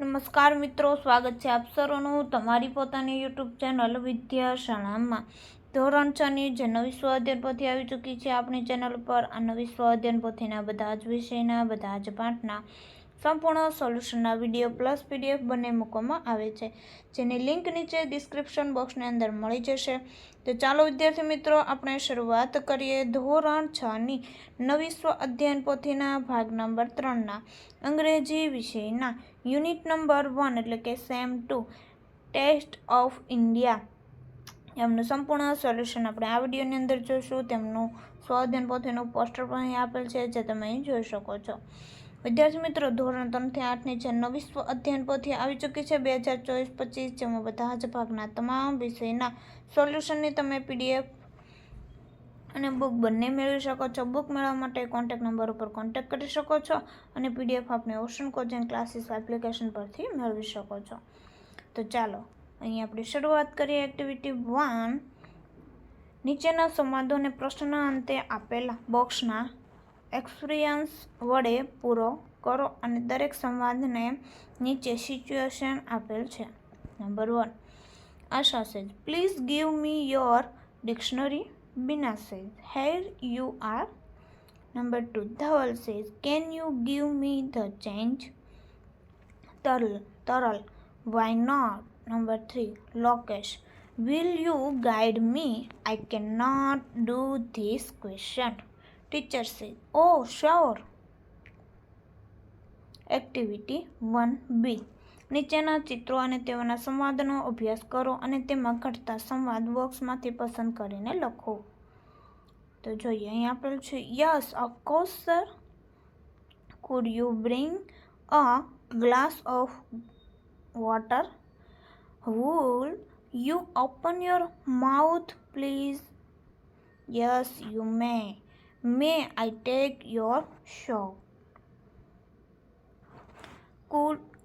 નમસ્કાર મિત્રો, સ્વાગત છે આપ સર્વનું તમારી પોતાની યુટ્યુબ ચેનલ વિદ્યાશાળામાં. ધોરણ છની જે નવી સ્વ પોથી આવી ચૂકી છે આપણી ચેનલ પર, આ નવી સ્વ પોથીના બધા જ વિષયના, બધા જ પાઠના સંપૂર્ણ સોલ્યુશનના વીડિયો પ્લસ પીડીએફ બંને મૂકવામાં આવે છે. જેની લિંક નીચે ડિસ્ક્રિપ્શન બોક્સની અંદર મળી જશે. તો ચાલો વિદ્યાર્થી મિત્રો, આપણે શરૂઆત કરીએ ધોરણ છની નવી સ્વ અધ્યયન પોથીના ભાગ નંબર ત્રણના અંગ્રેજી વિષયના. યુનિટ નંબર વન એટલે કે same to, taste of India. એમનું સંપૂર્ણ સોલ્યુશન આપણે આ વિડીયોની અંદર જોઈશું તેમનું સ્વાધ્યન પોથીનું પોસ્ટર પણ અહીં આપેલ છે, જે તમે અહીં જોઈ શકો છો. વિદ્યાર્થી મિત્રો, ધોરણ ત્રણથી આઠની જે નવી અધ્યયન પોથી આવી ચૂકી છે. બે હજાર ચોવીસ પચીસ જેમાં બધા જ ભાગના તમામ વિષયના સોલ્યુશનની તમે પીડીએફ અને બુક બંને મેળવી શકો છો. બુક મેળવવા માટે કોન્ટેક નંબર ઉપર કોન્ટેક કરી શકો છો અને પીડીએફ આપને ઓશન કોચિંગ ક્લાસીસ એપ્લિકેશન પરથી મેળવી શકો છો. તો ચાલો, અહીં આપણે શરૂઆત કરીએ એક્ટિવિટી વન નીચેના સંવાદોને પ્રશ્નના અંતે આપેલા બોક્સના એક્સપિરિયન્સ વડે પૂરો કરો અને દરેક સંવાદને નીચે સિચ્યુએશન આપેલ છે. Number one Asha says please give me your dictionary Bina says, Here you are. Number two, Dhaval says, Can you give me the change? Taral, Taral, why not? Number three, Lokesh, Will you guide me? I cannot do this question. Teacher says, Oh, sure. Activity 1B. નીચેના ચિત્રો અને તેઓના સંવાદનો અભ્યાસ કરો અને તેમાં ઘટતા સંવાદ બોક્સમાંથી પસંદ કરીને લખો. તો જોઈએ, અહીં આપેલું છે yes of course sir could you bring a glass of water will you open your mouth please yes you may May. I take your show gi-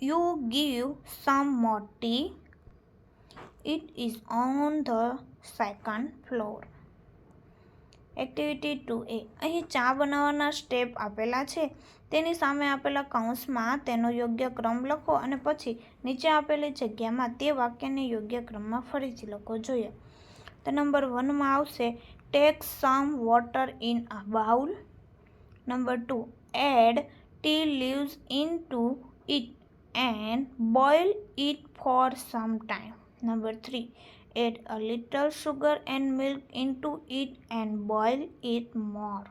you give some more tea? It is on the second floor. Activity two A અહીં ચા બનાવવાના step આપેલા છે તેની સામે આપેલા કૌંસમાં તેનો યોગ્ય ક્રમ લખો અને પછી નીચે આપેલી જગ્યામાં તે વાક્યને યોગ્ય ક્રમમાં ફરીથી લખો જોઈએ તો નંબર વનમાં આવશે, take some water in a bowl number 2 add tea leaves into it and boil it for some time number three, add a little sugar and milk into it and boil it more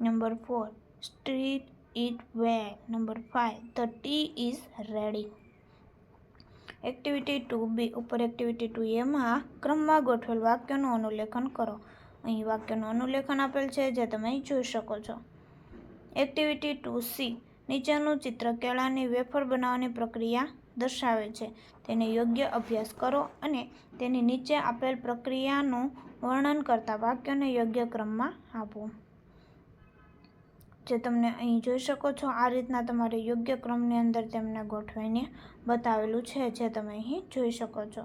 number four, stir it well number five, the tea is ready activity two B ઉપર activity two એમાં ક્રમમાં ગોઠવેલ વાક્યનું અનુલેખન કરો અહીં વાક્યનું અનુલેખન આપેલ છે જે તમે જોઈ શકો છો એક્ટિવિટી ટુ સી નીચેનું ચિત્ર કેળાની વેફર બનાવવાની પ્રક્રિયા દર્શાવે છે. તેને યોગ્ય અભ્યાસ કરો અને તેની નીચે આપેલ પ્રક્રિયાનું વર્ણન કરતા વાક્યોને યોગ્ય ક્રમમાં આપો. જે તમને અહીં જોઈ શકો છો, આ રીતના તમારે યોગ્ય ક્રમની અંદર તેમને ગોઠવીને બતાવેલું છે, જે તમે અહીં જોઈ શકો છો.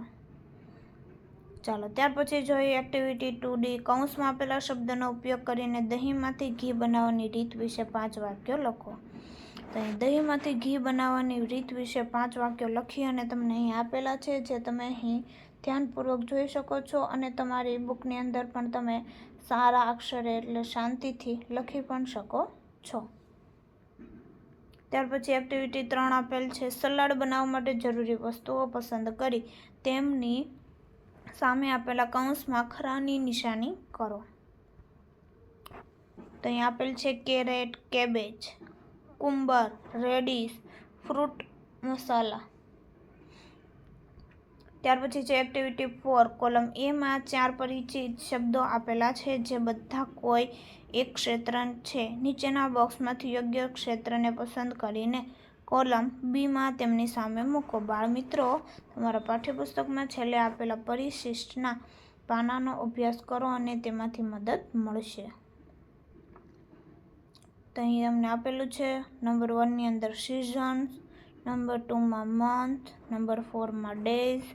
ચાલો, ત્યાર પછી જોઈએ એક્ટિવિટી ટુ ડી કૌંસમાં આપેલા શબ્દનો ઉપયોગ કરીને દહીંમાંથી ઘી બનાવવાની રીત વિશે પાંચ વાક્યો લખો. દહીંમાંથી ઘી બનાવવાની રીત વિશે પાંચ વાક્યો લખી અને તમને અહીં આપેલા છે, જે તમે અહીં ધ્યાનપૂર્વક જોઈ શકો છો અને તમારી બુકની અંદર પણ તમે સારા અક્ષરે એટલે શાંતિથી લખી પણ શકો છો. ત્યાર પછી એક્ટિવિટી ત્રણ આપેલ છે, સલાડ બનાવવા માટે જરૂરી વસ્તુઓ પસંદ કરી, તેમની સામે આપેલા કૌંસમાં ખરાની નિશાની કરો. તો અહીં આપેલ છે, carrot, cabbage. Cucumber, radish, fruit masala. ત્યાર પછી છે એક્ટિવિટી ફોર કોલમ એમાં ચાર પરિચિત શબ્દો આપેલા છે જે બધા કોઈ એક ક્ષેત્ર છે. નીચેના બોક્સમાંથી યોગ્ય ક્ષેત્રને પસંદ કરીને કોલમ બીમાં તેમની સામે મૂકો. બાળમિત્રો તમારા પાઠ્યપુસ્તકમાં છેલ્લે આપેલા પરિશિષ્ટના પાનાનો અભ્યાસ કરો અને તેમાંથી મદદ મળશે. તો અહીં તમને આપેલું છે, નંબર વનની અંદર સિઝન્સ નંબર ટુમાં મંથ નંબર ફોરમાં ડેઝ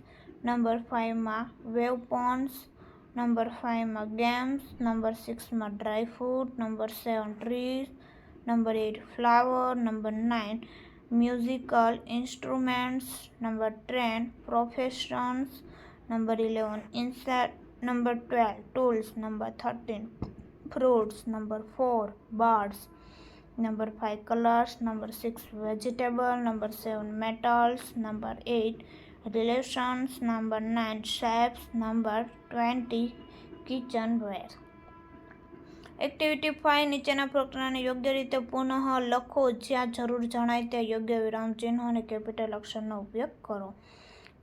નંબર ફાઇવમાં વેવ પોન્સ નંબર ફાઇવમાં games number સિક્સમાં dry fruit number seven trees number eight flower number nine musical instruments number 10 professions number 11 insect number 12 tools number 13 fruits number 4 birds number 5 colors number 6 vegetable number 7 metals number 8 relations number 9 shapes number 20 kitchenware activity five નીચેના પ્રકરણને યોગ્ય રીતે પુનઃ લખો. જ્યાં જરૂર જણાય ત્યાં યોગ્ય વિરામ ચિહ્નો અને કેપિટલ અક્ષરનો ઉપયોગ કરો.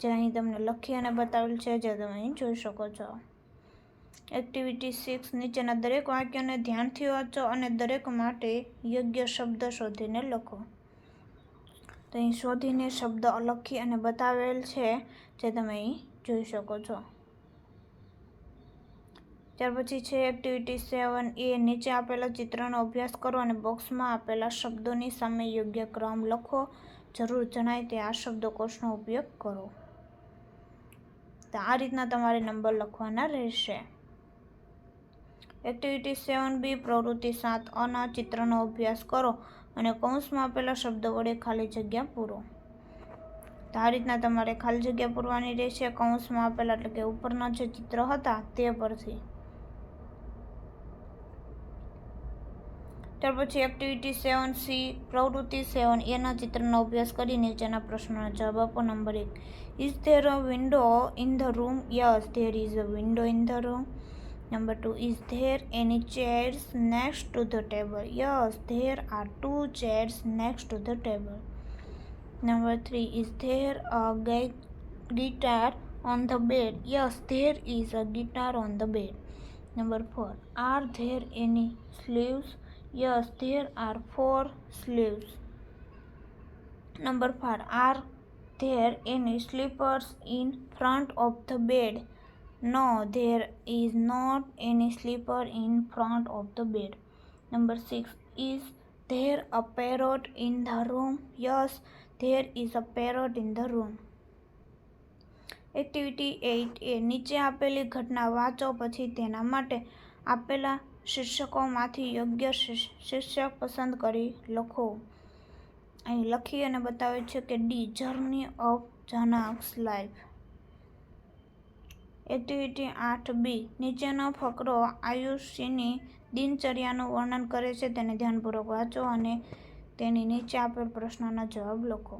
જે અહીં તમને લખી અને બતાવેલ છે, જે તમે અહીં જોઈ શકો છો. એક્ટિવિટી સિક્સ નીચેના દરેક વાક્યને ધ્યાનથી વાંચો અને દરેક માટે યોગ્ય શબ્દ શોધીને લખો. તો અહીં શોધીને શબ્દ લખી અને બતાવેલ છે જે તમે અહીં જોઈ શકો છો. ત્યાર પછી છે એક્ટિવિટી સેવન એ નીચે આપેલા ચિત્રનો અભ્યાસ કરો અને બોક્સમાં આપેલા શબ્દોની સામે યોગ્ય ક્રમ લખો. જરૂર જણાય તે આ શબ્દકોશનો ઉપયોગ કરો. તો આ રીતના તમારે નંબર લખવાના રહેશે. એક્ટિવિટી સેવન બી, પ્રવૃત્તિ સાત, અના ચિત્રનો અભ્યાસ કરો અને કૌંસમાં આપેલા શબ્દ વડે ખાલી જગ્યા પૂરો. તો આ રીતના તમારે ખાલી જગ્યા પૂરવાની રહેશે. કૌંસમાં આપેલા એટલે કે ઉપરના જે ચિત્ર હતા તે પરથી. ત્યાર પછી એક્ટિવિટી સેવન સી, પ્રવૃત્તિ સેવન, એના ચિત્રનો અભ્યાસ કરી નીચેના પ્રશ્નોના જવાબ આપો. નંબર એક. Is there a window in the room yes there is a window in the room Number 2 Is there any chairs next to the table? Yes, there are two chairs next to the table. Number 3 Is there a guitar on the bed? Yes, there is a guitar on the bed. Number 4 Are there any sleeves? Yes, there are four sleeves. Number 5 Are there any slippers in front of the bed? No there is not any slipper in front of the bed number 6 is there a parrot in the room yes there is a parrot in the room activity eight A નીચે આપેલી ઘટના વાંચો પછી તેના માટે આપેલા શીર્ષકોમાંથી યોગ્ય શીર્ષક પસંદ કરી લખો અહીં લખી અને બતાવે છે કે ડી જર્ની ઓફ જનાક્સ લાઈફ એક્ટિવિટી આઠ બી. નીચેનો ફકરો આયુષીની દિનચર્યાનું વર્ણન કરે છે. તેને ધ્યાનપૂર્વક વાંચો અને તેની નીચે આપેલ પ્રશ્નોના જવાબ લખો.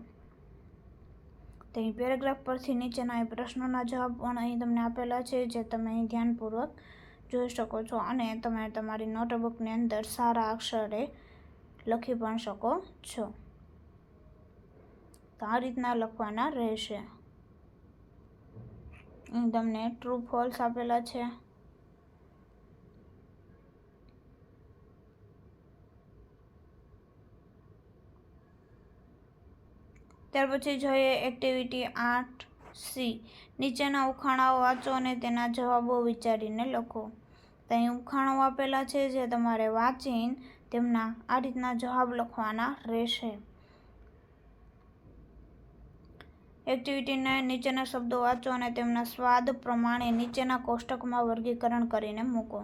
તેની પેરેગ્રાફ પરથી નીચેના એ પ્રશ્નોના જવાબ પણ અહીં તમને આપેલા છે, જે તમે અહીં ધ્યાનપૂર્વક જોઈ શકો છો અને તમે તમારી નોટબુકની અંદર સારા અક્ષરે લખી પણ શકો છો. તો આ રીતના લખવાના રહેશે. તમને ટ્રુ ફોલ્સ આપેલા છે. ત્યાર પછી જોઈએ એક્ટિવિટી આઠ સી. નીચેના ઉખાણાઓ વાંચો અને તેના જવાબો વિચારીને લખો. તો અહીં ઉખાણો આપેલા છે જે તમારે વાંચીને તેમના આ રીતના જવાબ લખવાના રહેશે. એક્ટિવિટી નાઇન નીચેના શબ્દો વાંચો અને તેમના સ્વાદ પ્રમાણે નીચેના કોષ્ટકમાં વર્ગીકરણ કરીને મૂકો.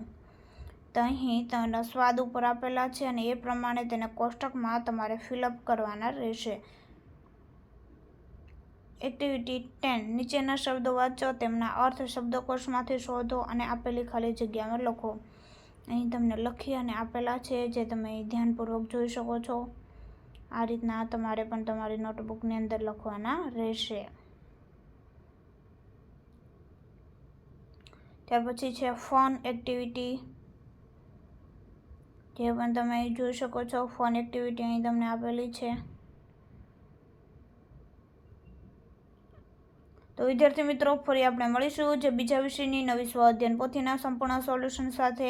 તો અહીં તેના સ્વાદ ઉપર આપેલા છે અને એ પ્રમાણે તેને કોષ્ટકમાં તમારે ફિલઅપ કરવાના રહેશે. એક્ટિવિટી ટેન, નીચેના શબ્દો વાંચો, તેમના અર્થ શબ્દકોશમાંથી શોધો અને આપેલી ખાલી જગ્યામાં લખો. અહીં તમને લખી અને આપેલા છે જે તમે ધ્યાનપૂર્વક જોઈ શકો છો. આ રીતના તમારે પણ તમારી નોટબુકની અંદર લખવાના રહેશે. ત્યાર પછી છે ફોન એક્ટિવિટી જે પણ તમે જોઈ શકો છો, ફોન એક્ટિવિટી અહીં તમને આપેલી છે. તો વિદ્યાર્થી મિત્રો, ફરી આપણે મળીશું જે બીજા વિષયની નવી સ્વ અધ્યયન પોથીના સંપૂર્ણ સોલ્યુશન સાથે.